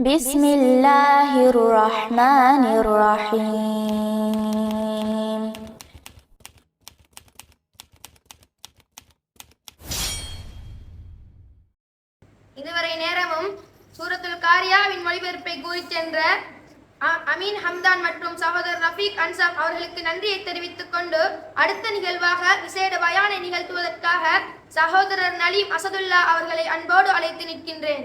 بسم الله الرحمن الرحيم இதுவரை நேரமும் சூரத்துல் காரியாவின் மொழிபெயர்ப்பை கூறிச் சென்ற அ- அமீன் ஹம்தான் மற்றும் சகோதரர் ரஃபீக் அன்சாப் அவர்களுக்கு நன்றியை தெரிவித்துக் கொண்டு அடுத்த நிகழ்வாக விசேட பயானை நிகழ்த்துவதற்காக சகோதரர் நலீம் அசதுல்லா அவர்களை அன்போடு அழைத்து நிற்கின்றேன்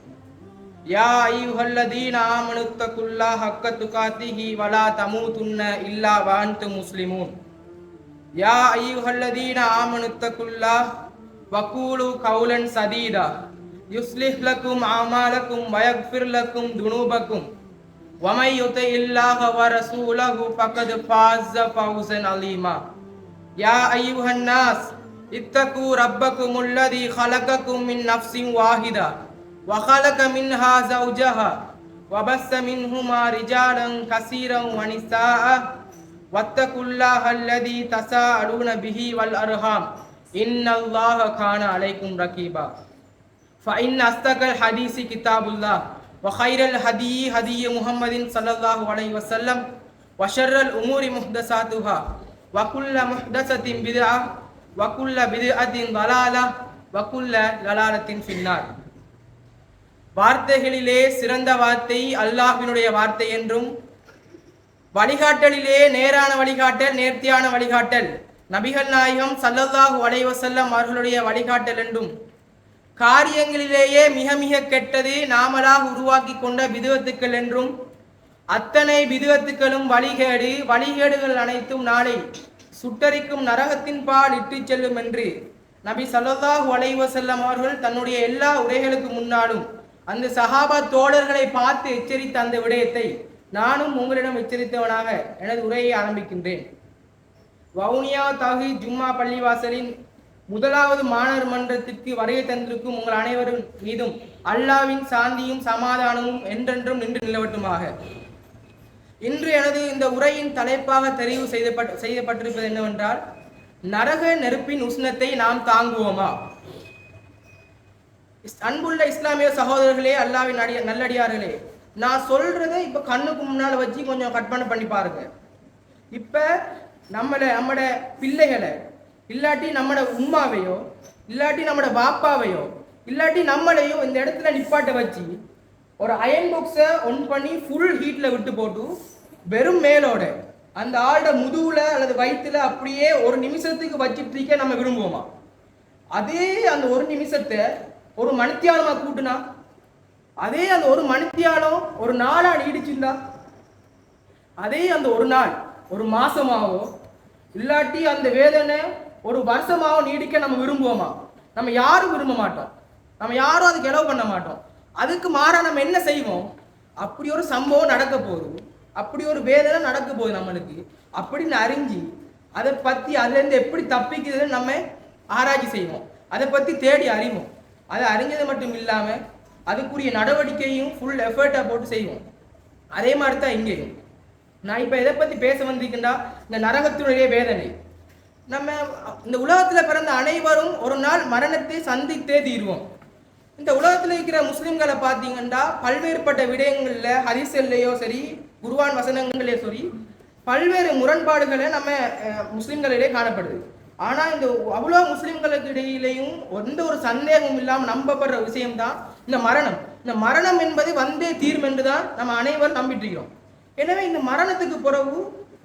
يا أيها الذين آمنوا اتقوا الله حق تقاته ولا تموتن إلا وأنتم مسلمون يا أيها الذين آمنوا اتقوا الله وقولوا قولا سديدا يصلح لكم أعمالكم ويغفر لكم ذنوبكم ومن يطع الله ورسوله فقد فاز فوزا عظيما يا أيها الناس اتقوا ربكم الذي خلقكم من نفس واحدة وخلق منها زوجها وبث منهما رجالا كثيرا ونساء. واتقوا الله الذي تساءلون به والأرحام. إن الله كان عليكم رقيبا فإن أصدق الحديث كتاب الله وخير الهدي هدي محمد صلى الله عليه وسلم وشر الأمور محدثاتها وكل محدثة بدعة وكل بدعة ضلالة وكل ضلالة في النار. வார்த்தைகளிலே சிறந்த வார்த்தை அல்லாஹ்வினுடைய வார்த்தை என்றும் வழிகாட்டலிலே நேரான வழிகாட்டல் நேர்த்தியான வழிகாட்டல் நபிகள் நாயகம் சல்லல்லாஹு வலைவசல்லம் அவர்களுடைய வழிகாட்டல் என்றும் காரியங்களிலேயே மிக மிக கெட்டது நாமலாக உருவாக்கி கொண்ட விதுவத்துக்கள் என்றும் அத்தனை விதுவத்துக்களும் வழிகேடு வழிகேடுகள் அனைத்தும் நாளை சுட்டரிக்கும் நரகத்தின் பால் இட்டு செல்லும் என்று நபி ஸல்லல்லாஹு வலைவசல்லம் அவர்கள் தன்னுடைய எல்லா உரைகளுக்கு முன்னாலும் அந்த சஹாபா தோழர்களை பார்த்து எச்சரித்த அந்த விடயத்தை நானும் உங்களிடம் எச்சரித்தவனாக எனது உரையை ஆரம்பிக்கின்றேன். வவுனியா தாகி ஜும்மா பள்ளிவாசலின் முதலாவது மாணவர் மன்றத்திற்கு வருகை தந்திருக்கும் உங்கள் அனைவரும் மீதும் அல்லாவின் சாந்தியும் சமாதானமும் என்றென்றும் நின்று நிலவட்டுமாக. இன்று எனது இந்த உரையின் தலைப்பாக தெரிவு செய்யப்பட்ட செய்யப்பட்டிருப்பது என்னவென்றால் நரக நெருப்பின் உஷ்ணத்தை நாம் தாங்குவோமா? அன்புள்ள இஸ்லாமிய சகோதரர்களே அல்லாவின் அடிய நல்லடியார்களே நான் சொல்றத இப்ப கண்ணுக்கு முன்னால வச்சு கொஞ்சம் கற்பனை பண்ணி பாருங்க. இப்ப நம்மளை நம்மட பிள்ளைகளை இல்லாட்டி நம்மட உம்மாவையோ இல்லாட்டி நம்மட பாப்பாவையோ இல்லாட்டி நம்மளையோ இந்த இடத்துல நிப்பாட்ட வச்சு ஒரு அயன் பாக்ஸை ஒன் பண்ணி ஃபுல் ஹீட்ல விட்டு போட்டு வெறும் மேலோட அந்த ஆளோட முதுகுல அல்லது வயிற்றுல அப்படியே ஒரு நிமிஷத்துக்கு வச்சுட்டு இருக்க நம்ம விரும்புவோமா? அதே அந்த ஒரு நிமிஷத்தை ஒரு மணித்தியாலமாக கூட்டுனா? அதே அந்த ஒரு மணித்தியாலம் ஒரு நாளாக நீடிச்சிருந்தா அதே அந்த ஒரு நாள் ஒரு மாசமாவோ இல்லாட்டி அந்த வேதனை ஒரு வருஷமாகவும் நீடிக்க நம்ம விரும்புவோமா? நம்ம யாரும் விரும்ப மாட்டோம். நம்ம யாரும் அதுக்கு இலவு பண்ண மாட்டோம். அதுக்கு மாறாக நம்ம என்ன செய்வோம்? அப்படி ஒரு சம்பவம் நடக்க போகுது. அப்படி ஒரு வேதனை நடக்க போகுது நம்மளுக்கு. அப்படின்னு அறிஞ்சு அதை பற்றி அதுலேருந்து எப்படி தப்பிக்கிறதுன்னு நம்ம ஆராய்ச்சி செய்வோம். அதை பற்றி தேடி அறிவோம். அது அறிஞ்சது மட்டும் இல்லாமல் அதுக்குரிய நடவடிக்கையும் ஃபுல் எஃபர்ட்டை போட்டு செய்வோம். அதே மாதிரி தான் இங்கேயும். நான் இப்போ எதை பற்றி பேச வந்திருக்கேன்டா இந்த நரகத்தினுடைய வேதனை. நம்ம இந்த உலகத்தில் பிறந்த அனைவரும் ஒரு நாள் மரணத்தை சந்தித்தே தீருவோம். இந்த உலகத்தில் இருக்கிற முஸ்லீம்களை பார்த்தீங்கன்னா பல்வேறுபட்ட விடயங்களில் ஹரிசல்லையோ சரி குருவான் வசனங்களே சரி பல்வேறு முரண்பாடுகளை நம்ம முஸ்லீம்களிடையே காணப்படுது. ஆனால் இந்த அவ்வளோ முஸ்லிம்களுக்கு இடையிலையும் எந்த ஒரு சந்தேகமும் இல்லாமல் நம்பப்படுற விஷயம்தான் இந்த மரணம். இந்த மரணம் என்பது வந்தே தீரும் என்று தான் நம்ம அனைவரும் நம்பிட்டு இருக்கிறோம் எனவே இந்த மரணத்துக்கு பிறகு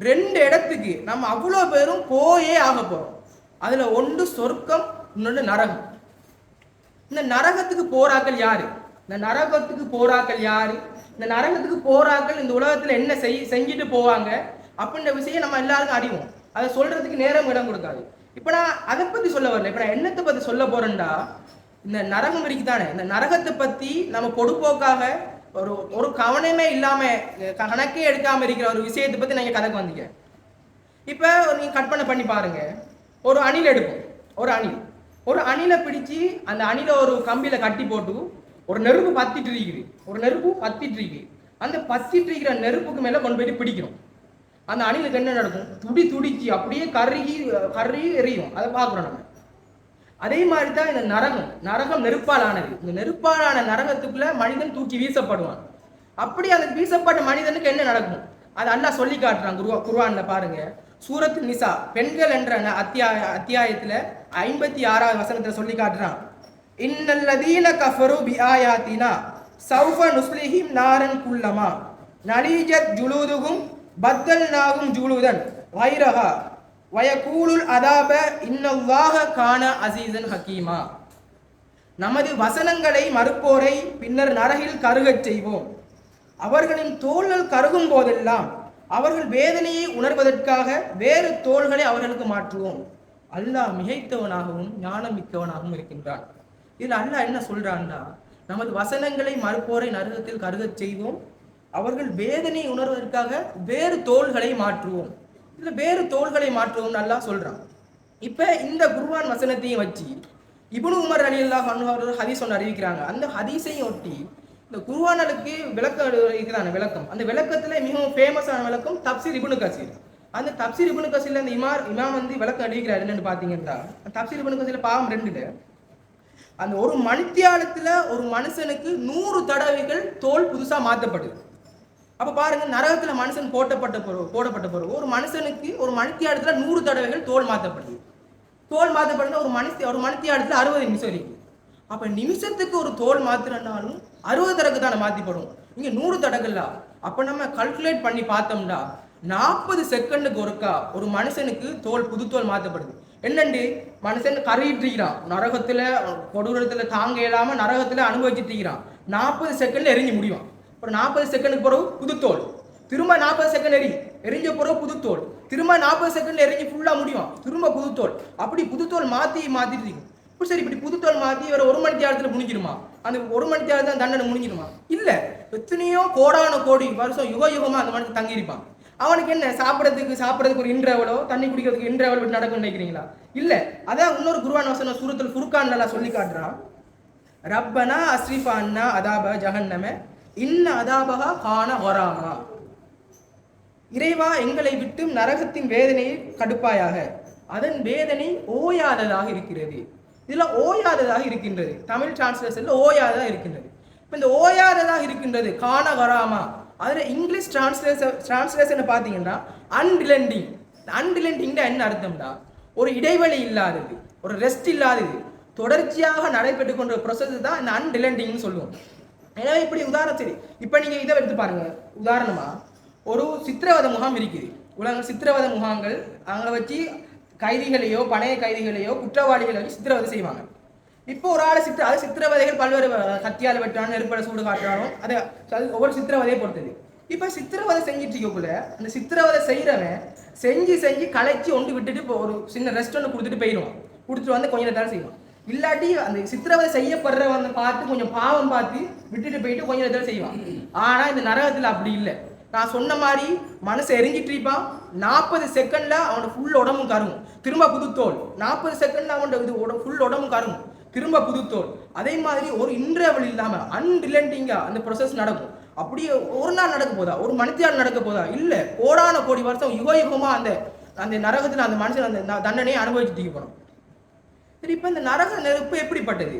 ரெண்டு இடத்துக்கு நம்ம அவ்வளோ பேரும் போயே ஆக போகிறோம் அதில் ஒன்று சொர்க்கம் இன்னொன்று நரகம். இந்த நரகத்துக்கு போராக்கள் யாரு? இந்த நரகத்துக்கு போராக்கள் யாரு? இந்த நரகத்துக்கு போராக்கள் இந்த உலகத்துல என்ன செய் செஞ்சுட்டு போவாங்க? அப்படின்ற விஷயம் நம்ம எல்லாருக்கும் அறிவோம். அதை சொல்றதுக்கு நேரம் இடம் கொடுக்காது. இப்போ நான் அதை பற்றி சொல்ல வரல. இப்போ நான் என்னத்தை பற்றி சொல்ல போறேன்டா? இந்த நரகம் இருக்குதானே? இந்த நரகத்தை பற்றி நம்ம பொடுப்போக்காக ஒரு ஒரு கவனமே இல்லாமல் கணக்கே எடுக்காமல் இருக்கிற ஒரு விஷயத்தை பற்றி நீங்கள் கணக்கு வந்தீங்க. இப்போ நீங்கள் கற்பனை பண்ணி பாருங்க. ஒரு அணில் எடுக்கும் ஒரு அணில் ஒரு அணிலை பிடிச்சி அந்த அணில ஒரு கம்பியில கட்டி போட்டு ஒரு நெருப்பு பத்திட்டு இருக்குது. ஒரு நெருப்பு பத்திட்டு இருக்கு அந்த பத்திட்டு இருக்கிற நெருப்புக்கு மேலே கொண்டு போயிட்டு பிடிக்கணும் அந்த அணிலுக்கு என்ன நடக்கும்? துடி துடிச்சு அப்படியே கருகி கருகி எரியும் அதை பார்க்குறோம் நம்ம. அதே மாதிரி தான் இந்த நரகம். நரகம் நெருப்பால் ஆனது இந்த நெருப்பாலான நரகத்துக்குள்ள மனிதன் தூக்கி வீசப்படுவான். அப்படி அந்த வீசப்பட்ட மனிதனுக்கு என்ன நடக்கும்? அது அண்ணா சொல்லி காட்டுறான் குருவா குர்ஆன்ல பாருங்க. சூரத்து நிசா பெண்கள் என்ற அத்தியாய அத்தியாயத்துல ஐம்பத்தி ஆறாவது வசனத்துல சொல்லி காட்டுறான். இன்னல்லதீன கஃபரு பி ஆயாத்தினா சௌஃப நுஸ்லிஹிம் நாரன் குல்லமா நலீஜத் ஜுலூதுகும் பத்தல் நாகும் ஜூலுதன் வைரகா வயகூலுல் அதாப இன்னவாக காண அசீசன் ஹக்கீமா. நமது வசனங்களை மறுப்போரை பின்னர் நரகில் கருகச் செய்வோம். அவர்களின் தோள்கள் கருகும் போதெல்லாம் அவர்கள் வேதனையை உணர்வதற்காக வேறு தோள்களை அவர்களுக்கு மாற்றுவோம். அல்லாஹ் மிகைத்தவனாகவும் ஞானம் மிக்கவனாகவும் இருக்கின்றான். இதில் அல்லாஹ் என்ன சொல்றான்னா நமது வசனங்களை மறுப்போரை நரகத்தில் கருகச் செய்வோம். அவர்கள் வேதனையை உணர்வதற்காக வேறு தோள்களை மாற்றுவோம். இல்லை வேறு தோள்களை மாற்றுவோம் நல்லா சொல்றான். இப்ப இந்த குருவான் வசனத்தையும் வச்சு இபுனு உமர் அலி அல்லா அவர்கள் ஹதீஸ் ஒன்று அறிவிக்கிறாங்க. அந்த ஹதீஸையும் ஒட்டி இந்த குர்ஆனுக்கு விளக்கம் இருக்குதான விளக்கம். அந்த விளக்கத்துல மிகவும் ஃபேமஸான விளக்கம் தப்சீர் இப்னு கசீர். அந்த தப்சீர் ரிபுனு கசீரில் அந்த இமார் இமாம் வந்து விளக்கம் அறிவிக்கிறார். என்னென்னு பார்த்தீங்கன்னா தப்சீர் இப்னு கசீரில் பாவம் ரெண்டுல. அந்த ஒரு மணித்தியாலத்தில் ஒரு மனுஷனுக்கு நூறு தடவைகள் தோல் புதுசா மாத்தப்படுது. அப்போ பாருங்க நரகத்தில் மனுஷன் போட்டப்பட்ட பிறகு போடப்பட்ட பிறகு ஒரு மனுஷனுக்கு ஒரு மணித்தியாலத்துல நூறு தடவைகள் தோல் மாற்றப்படுது தோல் மாற்றப்படுது ஒரு மனுஷ ஒரு மணித்தியாலத்துல அறுபது நிமிஷம் இருக்குது அப்போ நிமிஷத்துக்கு ஒரு தோல் மாத்திரனாலும் அறுபது தடவை தானே மாற்றிப்படும் இங்கே நூறு தடங்கள்ல அப்போ நம்ம கல்குலேட் பண்ணி பார்த்தோம்னா நாற்பது செகண்டுக்கு ஒருக்கா ஒரு மனுஷனுக்கு தோல் புது தோல் மாத்தப்படுது. என்னண்டு? மனுஷன் கறிட்டு இருக்கிறான். நரகத்தில் கொடூரத்தில் தாங்க இல்லாமல் நரகத்தில் அனுபவிச்சுட்டு இருக்கிறான். நாற்பது செகண்டில் எரிஞ்சு முடியும் ஒரு நாற்பது செகண்டுக்கு பிறகு புதுத்தோல். திரும்ப நாற்பது செகண்ட் எரி எரிஞ்ச பிறகு புதுத்தோல். திரும்ப நாற்பது செகண்ட்ல எரிஞ்சு ஃபுல்லாக முடியும். திரும்ப புதுத்தோல். அப்படி புதுத்தோல் மாற்றி மாற்றிட்டு இருக்கும் இப்போ சரி இப்படி புதுத்தோல் மாற்றி ஒரு ஒரு மணி தேரத்தில் முடிஞ்சிருமா அந்த ஒரு மணி தேரத்தில் தான் தண்டனை முடிஞ்சிருமா இல்லை. எத்தனையோ கோடான கோடி வருஷம் யுக யுகமாக அந்த மனுஷன் தங்கியிருப்பான். அவனுக்கு என்ன சாப்பிட்றதுக்கு சாப்பிட்றதுக்கு ஒரு இன்ட்ரவலோ தண்ணி குடிக்கிறதுக்கு இன்டர்வல் இப்படி நடக்கும்னு நினைக்கிறீங்களா? இல்லை. அதான் இன்னொரு குருவான் வசனம் சூரத்தில் ஃபுர்கான் நல்லா சொல்லி காட்டுறான். ரப்பனா அஸ்ரீஃபா அண்ணா அதாப ஜஹன்னமே. இன்ன அதாபகா காண வராமா இறைவா எங்களை விட்டும் நரகத்தின் வேதனையை கடுப்பாயாக. அதன் வேதனை ஓயாததாக இருக்கிறது. இதில் ஓயாததாக இருக்கின்றது. தமிழ் டிரான்ஸ்லேஷனில் ஓயாததாக இருக்கின்றது. இப்போ இந்த ஓயாததாக இருக்கின்றது காண வராமா? அதில் இங்கிலீஷ் டிரான்ஸ்லேஷன் டிரான்ஸ்லேஷனை பார்த்தீங்கன்னா அன்ரிலண்டிங் அன்ரிலண்டிங்னா என்ன அர்த்தம்னா ஒரு இடைவெளி இல்லாதது ஒரு ரெஸ்ட் இல்லாதது. தொடர்ச்சியாக நடைபெற்று கொண்ட ப்ரொசஸ் தான் இந்த அன்ரிலண்டிங்னு சொல்லுவோம். எனவே இப்படி உதாரணம் சரி இப்போ நீங்கள் இதை எடுத்து பாருங்கள் உதாரணமாக ஒரு சித்திரவதை முகாம் இருக்குது. உலக சித்திரவத முகாம்கள் அங்கே வச்சு கைதிகளையோ பணைய கைதிகளையோ குற்றவாளிகளை வச்சு சித்திரவதை செய்வாங்க. இப்போ ஒரு ஆளை சித்திர அது சித்திரவதைகள் பல்வேறு கத்தியால் வெட்டாலும் நெருப்பட சூடு காட்டுறாலும் அது ஒவ்வொரு சித்திரவதையை பொறுத்தது. இப்போ சித்திரவதை செஞ்சுட்டு இருக்கக்குள்ள அந்த சித்திரவதை செய்கிறவன் செஞ்சு செஞ்சு களைச்சி ஒன்று விட்டுட்டு இப்போ ஒரு சின்ன ரெஸ்ட் ஒன்று கொடுத்துட்டு போயிடுவான். கொடுத்துட்டு வந்து கொஞ்ச நேரம் செய்வான். இல்லாட்டி அந்த சித்திரவதை செய்யப்படுறவங்க பார்த்து கொஞ்சம் பாவம் பார்த்து விட்டுட்டு போயிட்டு கொஞ்சம் நேரத்தில் செய்வான். ஆனா இந்த நரகத்துல அப்படி இல்லை. நான் சொன்ன மாதிரி மனசை எரிஞ்சிட்டு இருப்பான். நாற்பது செகண்ட்ல அவனோட ஃபுல் உடம்பும் கரும் திரும்ப புதுத்தோல். நாற்பது செகண்ட்ல அவனோட இது ஃபுல் உடம்பும் கரும் திரும்ப புதுத்தோல். அதே மாதிரி ஒரு இன்டர்வல் இல்லாம அன்ரிலண்டிங்கா அந்த ப்ரொசஸ் நடக்கும். அப்படியே ஒரு நாள் நடக்க போதா? ஒரு மணித்தியால் நடக்க போதா? இல்ல. கோடான கோடி வருஷம் யுக அந்த அந்த நரகத்துல அந்த மனுஷன் அந்த தண்டனையை அனுபவிச்சுட்டு போகிறோம் சரி இப்போ இந்த நரக நெருப்பு எப்படிப்பட்டது?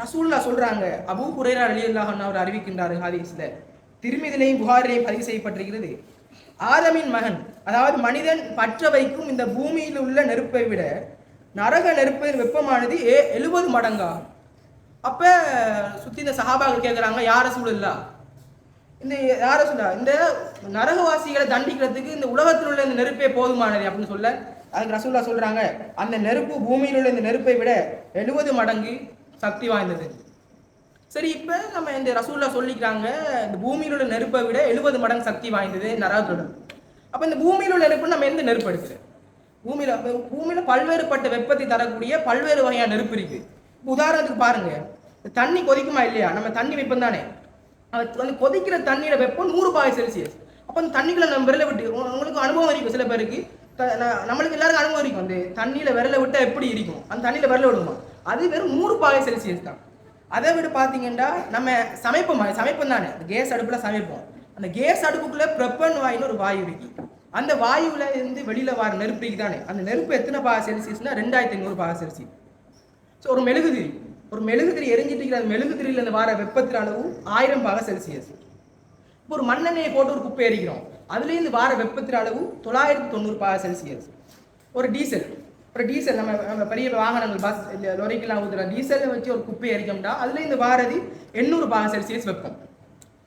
ரசூல்லா சொல்கிறாங்க அபூ குரேரா அலி அல்லாஹன் அவர் அறிவிக்கின்றார் ஹதீஸ்ல. திருமிதிலையும் புகாரிலையும் பதிவு செய்யப்பட்டிருக்கிறது. ஆதமின் மகன் அதாவது மனிதன் பற்ற வைக்கும் இந்த பூமியில் உள்ள நெருப்பை விட நரக நெருப்பின் வெப்பமானது ஏ எழுபது மடங்கா? அப்போ சுற்றி இந்த சஹாபாக்கள் கேட்குறாங்க யார சூழல்லா இந்த யார சூழலா இந்த நரகவாசிகளை தண்டிக்கிறதுக்கு இந்த உலகத்தில் உள்ள இந்த நெருப்பே போதுமானது அப்படின்னு சொல்ல அதுக்கு ரசூல்லா சொல்கிறாங்க அந்த நெருப்பு பூமியில் உள்ள இந்த நெருப்பை விட எழுபது மடங்கு சக்தி வாய்ந்தது. சரி இப்போ நம்ம இந்த ரசூல்லா சொல்லிக்கிறாங்க இந்த பூமியில் உள்ள நெருப்பை விட எழுபது மடங்கு சக்தி வாய்ந்தது நரகத்தோட அப்போ இந்த பூமியில் உள்ள நெருப்பு நம்ம எந்த நெருப்பு எடுக்கிறோம் பூமியில் பூமியில் பல்வேறுபட்ட வெப்பத்தை தரக்கூடிய பல்வேறு வகையான நெருப்பு இருக்குது இப்போ உதாரணத்துக்கு பாருங்கள் இந்த தண்ணி கொதிக்குமா இல்லையா? நம்ம தண்ணி வெப்பம் தானே. அது வந்து கொதிக்கிற தண்ணியோட வெப்பம் நூறு பாய் செல்சியஸ். அப்போ அந்த தண்ணிக்குள்ள நம்ம விரல விட்டு உங்களுக்கு அனுபவம் இருக்கும் சில பேருக்கு. நம்மளுக்கு எல்லாருக்கும் அனுபவம் இருக்கும். அந்த தண்ணியில விரல விட்டா எப்படி இருக்கும் அந்த தண்ணியில விரல விடுமா? அது வெறும் நூறு பாகை செல்சியஸ் தான். அதை விட பார்த்தீங்கன்னா நம்ம சமைப்போம். சமைப்போம் தானே? கேஸ் அடுப்பில் சமைப்போம். அந்த கேஸ் அடுப்புக்குள்ள ப்ரெப்பன் வாயுன்னு ஒரு வாயு இருக்கு. அந்த வாயுவில் இருந்து வெளியில் வர நெருப்பு இருக்கு தானே? அந்த நெருப்பு எத்தனை பாகை செல்சியஸ்னா ரெண்டாயிரத்தி ஐநூறு பாகை செல்சியஸ். ஸோ ஒரு மெழுகுதிரி. ஒரு மெழுகுதிரி எரிஞ்சிட்டு இருக்கிற அந்த மெழுகுதிரியில் இருந்து வர வெப்பத்தின் அளவு ஆயிரம் பாக செல்சியஸ். இப்போ ஒரு மண்ணெண்ணெயை போட்டு ஒரு குப்பை எரிக்கிறோம். அதுலேருந்து வார வெப்பத்தின் அளவு தொள்ளாயிரத்தி தொண்ணூறு பாக செல்சியஸ். ஒரு டீசல். ஒரு டீசல் நம்ம நம்ம பெரிய வாகனங்கள் பஸ் இல்லை லொரிக்கெல்லாம் ஊற்றுற டீசலை வச்சு ஒரு குப்பை எரிக்கோம்னா அதுலேருந்து வாரது எண்ணூறு பாக செல்சியஸ் வெப்பம்.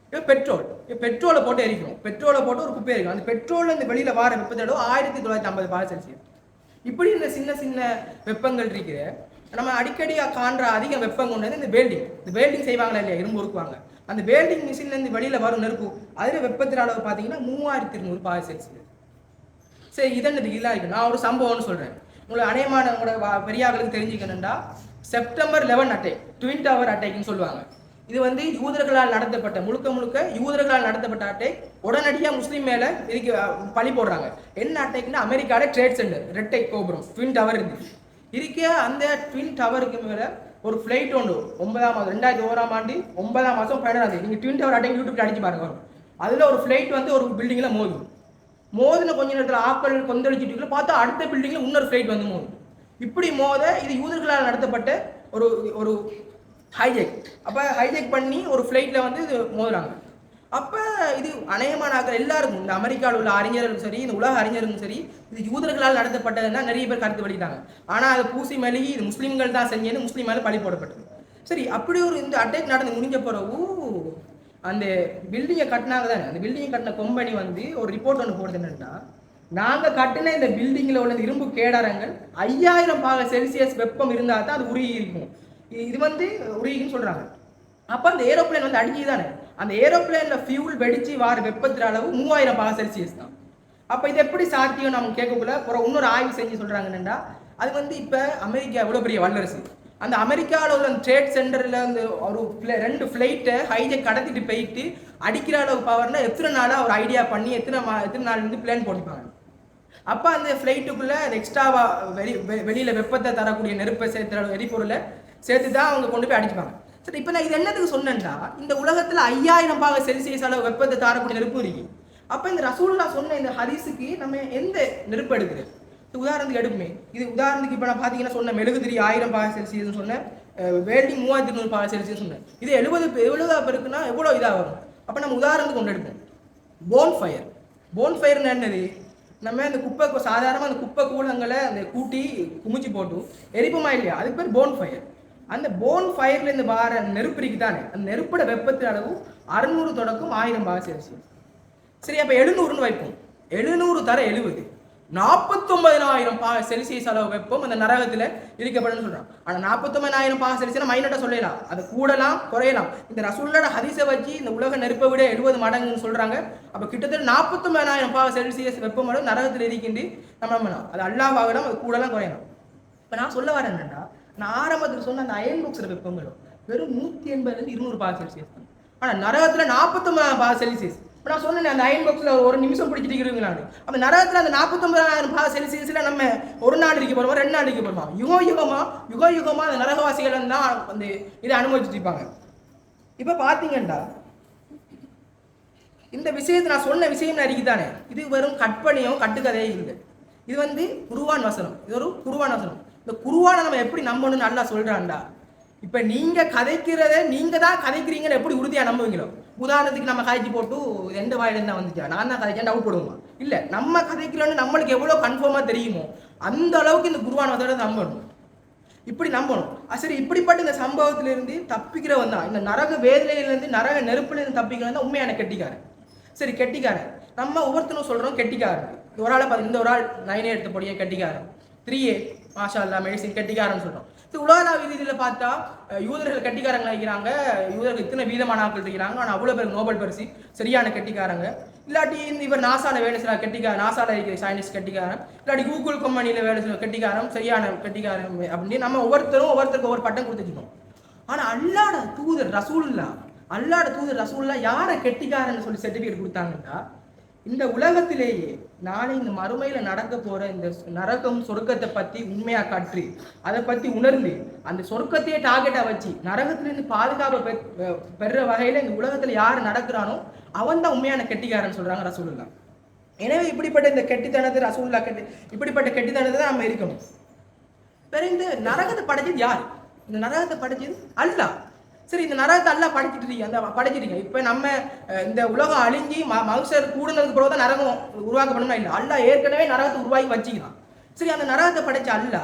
இப்போ பெட்ரோல். இப்போ பெட்ரோலை போட்டு எரிக்கிறோம். பெட்ரோலை போட்டு ஒரு குப்பை எரிக்கும் அந்த பெட்ரோலில் இந்த வெளியில் வார வெப்பத்தின் அளவு ஆயிரத்தி தொள்ளாயிரத்தி ஐம்பது பாக செல்சியஸ். இப்படி இந்த சின்ன சின்ன வெப்பங்கள் இருக்கிற நம்ம அடிக்கடி காண்ற அதிக வெப்பம் கொண்டு வந்து இந்த வெல்டிங் இந்த வேல்டிங் செய்வாங்களா இல்லையா? இரும்பு உருக்குவாங்க. அந்த வெல்டிங் மிஷின்லேருந்து வெளியில் வரும் நெருப்பு அதில் வெப்பத்தின் அளவு பார்த்தீங்கன்னா மூவாயிரத்தி இருநூறு பாக செல்சியஸ். சரி இதன்னது இல்லாம இருக்கு நான் ஒரு சம்பவம்னு சொல்கிறேன் உங்களுக்கு அநேகமான உங்களோட வா- பெரியார்களுக்கு தெரிஞ்சுக்கணும்டா. செப்டம்பர் லெவன் அட்டை ட்வின் டவர் அட்டைக்குன்னு சொல்லுவாங்க. இது வந்து யூதர்களால் நடத்தப்பட்ட முழுக்க முழுக்க யூதர்களால் நடத்தப்பட்ட அட்டை உடனடியாக முஸ்லீம் மேலே இதுக்கு பழி போடுறாங்க. என்ன அட்டாக்னா அமெரிக்காவில் ட்ரேட் சென்டர் ரெட்டை கோபுரம் ட்வின் டவர் இருக்கு இருக்க அந்த ட்வின் டவருக்கு மேலே ஒரு ஃப்ளைட் ஒன்று ஒன்பதாம் மாதம் ரெண்டாயிரத்தி ஓராம் ஆண்டு ஒன்பதாம் மாதம் பதினேழாம் தேதி. நீங்கள் ட்வின் டவர் அட்டாக் யூடியூப்ல அடிச்சு பாருங்க. வரும் அதில் ஒரு ஃப்ளைட் வந்து ஒரு பில்டிங்கில் மோதும். மோதின கொஞ்ச நேரத்தில் ஆக்கள் கொந்தளிச்சுட்டு பார்த்தா அடுத்த பில்டிங்கில் இன்னொரு ஃப்ளைட் வந்து மோதும். இப்படி மோத இது யூதர்களால் நடத்தப்பட்ட ஒரு ஒரு ஹைஜெக் அப்போ ஹைஜெக் பண்ணி ஒரு ஃப்ளைட்டில் வந்து இது மோதுறாங்க. அப்போ இது அநேகமான ஆட்கள் எல்லாருக்கும் இந்த அமெரிக்காவில் உள்ள அறிஞர்களும் சரி இந்த உலக அறிஞர்களும் சரி இது யூதர்களால் நடத்தப்பட்டதுன்னா நிறைய பேர் கருத்து வெளியிட்டாங்க. ஆனால் அது பூசி மலிகி இது முஸ்லீம்கள் தான் செஞ்சேன்னு முஸ்லீமால் பழி போடப்பட்டது. சரி அப்படி ஒரு இந்த அட்டாக் நடந்து முடிஞ்ச பிறகு அந்த பில்டிங்கை கட்டினாங்க தானே அந்த பில்டிங்கை கட்டின கம்பெனி வந்து ஒரு ரிப்போர்ட் ஒன்று போடுது என்னென்னா நாங்கள் கட்டின இந்த பில்டிங்கில் உள்ள இரும்பு கேடாரங்கள் ஐயாயிரம் பாக செல்சியஸ் வெப்பம் இருந்தால் தான் அது உருகி இருக்கும். இது வந்து உருகின்னு சொல்கிறாங்க அப்போ அந்த ஏரோப்ளேன் வந்து அடிக்கி தானே அந்த ஏரோப்ளேனில் ஃபியூல் வெடிச்சு வார வெப்பத்தின் அளவு மூவாயிரம் பாக செல்சியஸ் தான். அப்போ இது எப்படி சாத்தியம் நம்ம கேட்கக்குள்ள அப்புறம் இன்னொரு ஆய்வு செஞ்சு சொல்கிறாங்கன்னா அது வந்து இப்போ அமெரிக்கா எவ்வளோ பெரிய வல்லரசு. அந்த அமெரிக்காவில் உள்ள அந்த ட்ரேட் சென்டரில் அந்த ஒரு ரெண்டு ஃப்ளைட்டை ஹைஜெக் கடத்திட்டு போயிட்டு அடிக்கிற அளவு பவர்னா எத்தனை நாளாக ஒரு ஐடியா பண்ணி எத்தனை மா எத்தனை நாள் வந்து பிளான் போட்டுப்பாங்க அப்போ அந்த ஃப்ளைட்டுக்குள்ளே எக்ஸ்ட்ராவாக வெளி வெ- வெப்பத்தை தரக்கூடிய நெருப்பை சேர்த்து எரிபொருளை சேர்த்து தான் அவங்க கொண்டு போய் அடிச்சுப்பாங்க. சரி இப்போ நான் இது என்னத்துக்கு சொன்னேன்டா இந்த உலகத்தில் ஐயாயிரம் பாக செல்சியஸ் அளவு வெப்பத்தை தரக்கூடிய நெருப்பு இருக்கு. அப்போ இந்த ரசூல்லா சொன்ன இந்த ஹரிசுக்கு நம்ம எந்த நெருப்பு எடுக்குது? உதாரணத்துக்கு எடுப்புமே. இது உதாரணத்துக்கு இப்போ நான் பார்த்தீங்கன்னா சொன்ன மெழுகுதிரி ஆயிரம் பாக செல்சியஸ் சொன்னேன் வேல்டிங் மூவாயிரத்தி நூறு பாக செல்சியஸ் சொன்னேன் இது எழுபது எழுபதா பேருக்குன்னா எவ்வளோ இதாக வரும்? அப்போ நம்ம உதாரணத்துக்கு கொண்டு எடுப்போம். போன் ஃபயர் போன் ஃபயர்னு என்னது? நம்ம அந்த குப்பை சாதாரணமாக அந்த குப்பை கூலங்களை அந்த கூட்டி குமிச்சு போட்டு எரிப்போமா இல்லையா? அதுக்கு பேர் போன் ஃபயர் அந்த போன் ஃபயர்லேருந்து வர நெருப்பு இருக்கு தானே அந்த நெருப்போட வெப்பத்தின் அளவு அறுநூறு தொடக்கம் ஆயிரம் பாக செல்சியஸ். சரி அப்போ எழுநூறுன்னு வைப்போம். எழுநூறு தர எழுபது. நாற்பத்தொன்பதினாயிரம் பா செல்சியஸ் அளவு வெப்பம் அந்த நரகத்தில் இருக்கப்படும் சொல்றான். ஆனால் நாற்பத்தொன்பதாயிரம் பாக செல்சியஸ் மைனட்டாக சொல்லலாம் அது கூடலாம் குறையலாம். இந்த ரசூல்லோட ஹதிசை வச்சு இந்த உலக நெருப்பை விட எழுபது மடங்குன்னு சொல்கிறாங்க அப்போ கிட்டத்தட்ட நாற்பத்தொன்பதாயிரம் பா செல்சியஸ் வெப்பம் அளவு நரகத்தில் இருக்கின்ற நம்ம நம்பலாம் அது அல்லாவாகலாம் அது கூடலாம் குறையலாம். இப்போ நான் சொல்ல வரேன் என்னன்னா நான் ஆரம்பத்தில் சொன்ன அந்த அயன் பாக்ஸில் வெப்பங்களும் வெறும் நூற்றி எண்பதுலேருந்து இருநூறு பா செல்சியஸ் தான். ஆனால் நரகத்தில் நாற்பத்தொம்பதாயிரம் பா செல்சியஸ் இப்போ நான் சொன்னேன் அந்த அயன் பாக்ஸில் ஒரு நிமிஷம் பிடிச்சிட்டு இருக்கிறீங்களான்னு அந்த நரகத்தில் அந்த நாற்பத்தொம்பதாயிரம் பா செல்சியஸில் நம்ம ஒரு நாள் இருக்க போகிறோமா ரெண்டு நாள் இருக்க போகிறோமா யுக யுகமாக யுக யுகமாக அந்த நரகவாசிகள் தான் அந்த இதை அனுபவிச்சுட்டு இருப்பாங்க. இப்போ பார்த்தீங்கன்னா இந்த விஷயத்தை நான் சொன்ன விஷயம் அறிக்கைதானே இது வெறும் கற்பனையோ கட்டுக்கதையோ இல்லை. இது வந்து குருவான் வசனம். இது ஒரு குருவான் வசனம். இந்த குருவானை நம்ம எப்படி நம்பணும்னு நல்லா சொல்றான்டா. இப்போ நீங்க கதைக்கிறத நீங்க தான் கதைக்கிறீங்கன்னு எப்படி உறுதியா நம்புவீங்களோ? உதாரணத்துக்கு நம்ம கதைச்சு போட்டு எந்த வாயிலிருந்து வந்துச்சா? நான் தான் கதைச்சேன் டவுட் போடுவோம்? இல்ல நம்ம கதைக்கிறோன்னு நம்மளுக்கு எவ்வளவு கன்ஃபார்மா தெரியுமோ அந்த அளவுக்கு இந்த குருவான் நம்பணும். இப்படி நம்பணும். சரி இப்படிப்பட்ட இந்த சம்பவத்திலிருந்து தப்பிக்கிறவன் தான். இந்த நரக வேதனையிலிருந்து நரக நெருப்புலேருந்து தப்பிக்கிறவன் தான் உண்மையான கெட்டிக்காரன். சரி கெட்டிக்காரன். நம்ம ஒவ்வொருத்தரும் சொல்றோம் கெட்டிக்காரன். ஒரு ஆளை பார்த்து இந்த ஒரு ஆள் நைனே எடுத்தபடியே கெட்டிக்காரன். த்ரீ ஏ மாஷா அல்லா மெடிசின் கட்டிக்காரன்னு சொல்கிறோம் இது உலகளாவிய ரீதியில் பார்த்தா யூதர்கள் கெட்டிக்காரங்களா இருக்கிறாங்க. யூதர்கள் இத்தனை வீதமான ஆட்கள் இருக்கிறாங்க. ஆனால் அவ்வளோ பேருக்கு நோபல் பரிசு சரியான கட்டிக்காரங்க. இல்லாட்டி இவர் நாசாவில் வேலை செய்யற கெட்டிக்காரன் நாசாவில் இருக்கிற சயின்டிஸ்ட் கெட்டிக்காரன். இல்லாட்டி கூகுள் கம்பெனியில் வேலை செய்யற கட்டிக்காரம் சரியான கெட்டிக்காரன் அப்படின்னு நம்ம ஒவ்வொருத்தரும் ஒவ்வொருத்தருக்கு ஒவ்வொரு பட்டம் கொடுத்துருக்கோம் ஆனால் அல்லாட தூதர் ரசூல்லா அல்லாட தூதர் ரசூல்லா யாரை கெட்டிக்காரன்னு சொல்லி சர்டிஃபிகேட் கொடுத்தாங்கன்னா இந்த உலகத்திலேயே நாளை இந்த மறுமையில நடக்க போற இந்த நரகம் சொர்க்கத்தை பத்தி உண்மையா கற்று அதை பத்தி உணர்ந்து அந்த சொர்க்கத்தையே டார்கெட்டா வச்சு நரகத்திலிருந்து பாதுகாப்பு பெற்- வகையில இந்த உலகத்துல யார் நடக்கிறானோ அவன் தான் உண்மையான கெட்டிக்காரன் சொல்றாங்க ரசூலுல்லா எனவே இப்படிப்பட்ட இந்த கெட்டித்தனத்தை ரசூல்லா கெட்டி இப்படிப்பட்ட கெட்டித்தனத்தை தான் நம்ம இருக்கணும். சரி இந்த நரகத்தை படைச்சது யார்? இந்த நரகத்தை படைச்சது அல்லாஹ். சரி இந்த நரகத்தை அல்லாஹ் படைச்சிட்டு இருக்கீங்க அந்த படைச்சிட்டீங்க. இப்போ நம்ம இந்த உலகம் அழிஞ்சி ம மனுஷர் கூடுனதுக்கு பிறகு தான் நரகம் உருவாக்கப்படணும் இல்லை. அல்லா ஏற்கனவே நரகத்தை உருவாக்கி வச்சிக்கலாம் சரி அந்த நரகத்தை படைச்ச அல்லா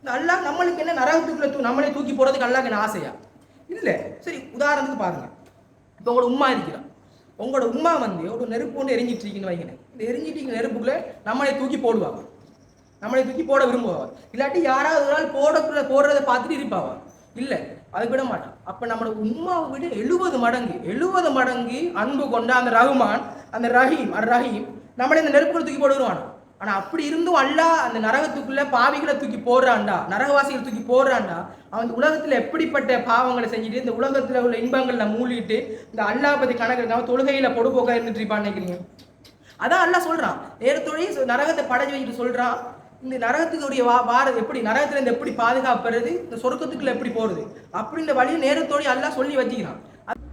இந்த அல்லா நம்மளுக்கு என்ன நரகத்துக்குள்ள தூ நம்மளே தூக்கி போகிறதுக்கு அல்லாக்கு என்ன ஆசையா? இல்லை. சரி உதாரணத்துக்கு பாருங்க. இப்போ உங்களோட உமா இருக்கிறான். உங்களோட உமா வந்து ஒரு நெருப்பு ஒன்று எரிஞ்சிட்டு இருக்குன்னு வைக்கிறேன் இந்த எரிஞ்சிட்டு இருக்கிற நெருப்புக்குள்ள நம்மளை தூக்கி போடுவாங்க. நம்மளை தூக்கி போட விரும்புவாங்க. இல்லாட்டி யாராவது ஒரு நாள் போடக்குள்ள போடுறத பார்த்துட்டு இருப்பாங்க. இல்லை அது விட மாட்டான். அப்போ நம்மளோட உம்மாவை விட எழுபது மடங்கு எழுபது மடங்கு அன்பு கொண்ட அந்த ரகுமான் அந்த ரஹீம் அந்த ரஹீம் நம்மளை இந்த நெருப்புக்குள்ள தூக்கி போட ஆனால் அப்படி இருந்தும் அல்லாஹ் அந்த நரகத்துக்குள்ள பாவிகளை தூக்கி போடுறான்டா நரகவாசிகளை தூக்கி போடுறான்டா அவன் இந்த உலகத்தில் எப்படிப்பட்ட பாவங்களை செஞ்சுட்டு இந்த உலகத்தில் உள்ள இன்பங்களில் மூழ்கிட்டு இந்த அல்லா பற்றி கணக்கு இருக்காம தொழுகையில் பொடுபோக்கா இருந்துட்டு இருப்பான்னு நினைக்கிறீங்க? அதான் அல்லா சொல்கிறான் நேரத்தோடய நரகத்தை படைச்சு வச்சுட்டு சொல்கிறான் இந்த நரகத்துக்குரிய வா வாரது எப்படி நரகத்துல இருந்து எப்படி பாதுகாப்புறது இந்த சொர்க்கத்துக்குள்ள எப்படி போறது? அப்படின்ற வழியை நேரத்தோடய எல்லாம் சொல்லி வச்சுக்கிறான்.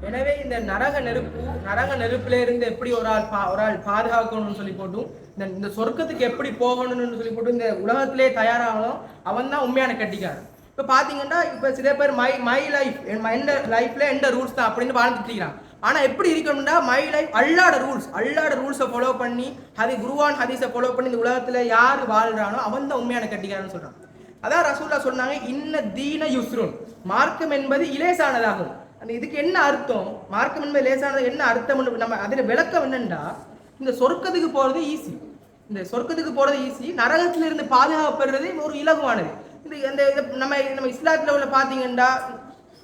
எனவே இந்த நரக நெருப்பு நரக நெருப்புல இருந்து எப்படி ஒரு ஆள் பா ஒரு ஆள் பாதுகாக்கணும்னு சொல்லி போட்டும் இந்த இந்த சொர்க்கத்துக்கு எப்படி போகணும்னு சொல்லி போட்டு இந்த உலகத்திலே தயாராகணும் அவன் தான் உண்மையான கட்டிக்காரன். இப்போ பார்த்தீங்கன்னா இப்போ சில பேர் மை மை லைஃப் எந்த லைஃப்ல எந்த ரூல்ஸ் தான் அப்படின்னு வாழ்ந்துட்டு இருக்கிறான் ஆனால் எப்படி இருக்கணும்னா மை லைஃப் அல்லாட ரூல்ஸ் அல்லாட ரூல்ஸை ஃபாலோ பண்ணி ஹதி குருவான் ஹதீஸை ஃபாலோ பண்ணி இந்த உலகத்தில் யார் வாழ்கிறானோ அவன் தான் உண்மையான கட்டிக்காரன்னு சொல்கிறான் அதான் ரசூல்லா சொன்னாங்க இன்ன தீன யுஸ்ருன். மார்க்கம் என்பது இலேசானதாகும். அந்த இதுக்கு என்ன அர்த்தம்? மார்க்கம் என்பது லேசானது என்ன அர்த்தம் நம்ம அதில் விளக்கம் என்னென்னா இந்த சொர்க்கத்துக்கு போகிறது ஈஸி இந்த சொர்க்கத்துக்கு போகிறது ஈஸி நரகத்திலிருந்து பாதுகாப்படுறது ஒரு இலகுவானது. இந்த இந்த நம்ம நம்ம இஸ்லாத்தில் உள்ள பார்த்தீங்கன்னா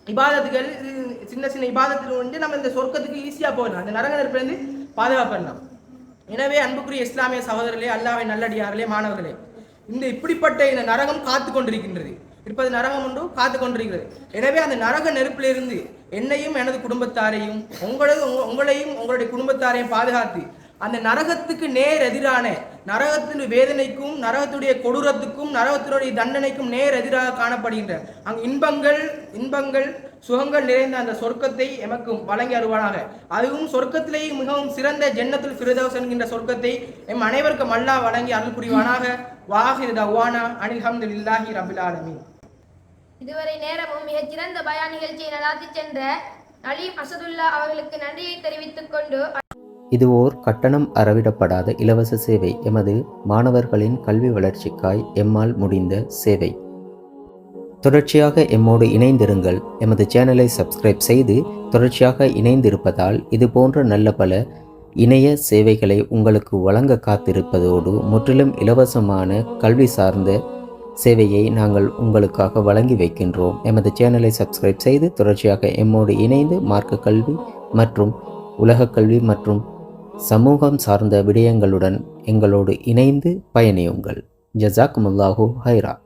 இபாதத்துகள் இது சின்ன சின்ன இபாதத்தில் வந்து நம்ம இந்த சொர்க்கத்துக்கு ஈஸியாக போகலாம். அந்த நரக நெருப்புலேருந்து பாதுகாப்பிடலாம் எனவே அன்புக்குரிய இஸ்லாமிய சகோதரர்களே அல்லாவை நல்லடியார்களே மாணவர்களே இந்த இப்படிப்பட்ட இந்த நரகம் காத்து கொண்டிருக்கின்றது. இருப்பது நரகம் ஒன்றும் காத்து கொண்டிருக்கிறது. எனவே அந்த நரக நெருப்பிலிருந்து என்னையும் எனது குடும்பத்தாரையும் உங்களது உங்களையும் உங்களுடைய குடும்பத்தாரையும் பாதுகாத்து அந்த நரகத்துக்கு நேர் எதிரான நரகத்தின் வேதனைக்கும் நரகத்துடைய கொடூரத்துக்கும் நரகத்தினுடைய தண்டனைக்கும் நேர் எதிராக காணப்படுகின்ற அங்கு இன்பங்கள் இன்பங்கள் சுகங்கள் நிறைந்த அந்த சொர்க்கத்தை எமக்கு வழங்கி அருவானாக அதுவும் சொர்க்கத்திலேயே மிகவும் சிறந்த ஜன்னத்துல் ஃபிரதௌஸ் என்கின்ற சொர்க்கத்தை எம் அனைவருக்கும் அல்லாஹ் வழங்கி அருள் புரிவானாக. வாஹிர் தவானா அனில் ஹம்துலில்லாஹி ரபில் ஆலமீன். இதுவரை நேரமும் மிகச் சிறந்த பயான் நிகழ்ச்சியை நடாத்தி சென்ற நலீம் அசதுல்லா அவர்களுக்கு நன்றியை தெரிவித்துக் கொண்டு இது ஓர் கட்டணம் அறவிடப்படாத இலவச சேவை. எமது மாணவர்களின் கல்வி வளர்ச்சிக்காய் எம்மால் முடிந்த சேவை. தொடர்ச்சியாக எம்மோடு இணைந்திருங்கள். எமது சேனலை சப்ஸ்கிரைப் செய்து தொடர்ச்சியாக இணைந்திருப்பதால் இது போன்ற நல்ல பல இணைய சேவைகளை உங்களுக்கு வழங்க காத்திருப்பதோடு முற்றிலும் இலவசமான கல்வி சார்ந்த சேவையை நாங்கள் உங்களுக்காக வழங்கி வைக்கின்றோம். எமது சேனலை சப்ஸ்கிரைப் செய்து தொடர்ச்சியாக எம்மோடு இணைந்து மார்க்க கல்வி மற்றும் உலகக் கல்வி மற்றும் சமூகம் சார்ந்த விடயங்களுடன் எங்களோடு இணைந்து பயணியுங்கள். ஜசாக்குமுல்லாஹு ஹைரா.